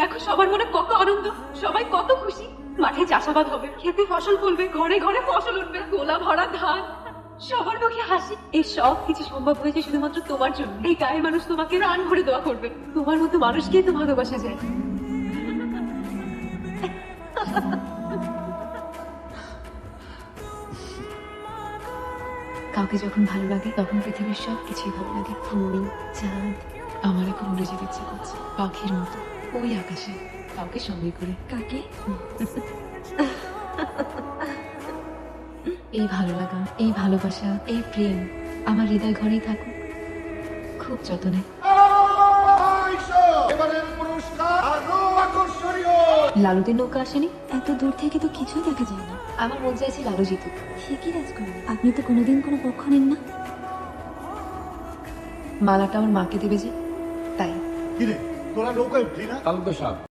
দেখো, সবার মনে কত আনন্দ, সবাই কত খুশি। মাঠে চাষাবাদ হবে, খেতে ফসল ফলবে, ঘরে ঘরে ফসল উঠবে, গোলা ভরা ধান। সবার মুখে হাসি। এই সব কিছু সম্ভব হয়েছে শুধুমাত্র তোমার জন্য। এই গায়ে মানুষ তোমাকে রান ভরে দোয়া করবে। তোমার মতো মানুষকে তো ভালোবাসা যায়। কাউকে যখন ভালো লাগে, তখন পৃথিবীর সব কিছুই ভালো লাগে। ফুল চাঁদ, আমার এখন উড়ে যেতে করছে, পাখির মতো। ওই আকাশে। কাউকে সঙ্গে করে। কাকে? এই ভালো লাগা এই ভালোবাসা এই প্রেম আমার হৃদয় ঘরেই থাকুক। খুব যতনে। লালুদের নৌকা আসেনি? এত দূর থেকে তো কিছুই দেখা যায় না। আমার মন চাইছে লালু জিতুক। ঠিকই রাজকুমার। আপনি তো কোনোদিন কোনো পক্ষ নেন না। মালাটা আমার মাকে দেবে যে। তাই। তোরা নৌকায় উঠলি না? তালুকদার সাহেব।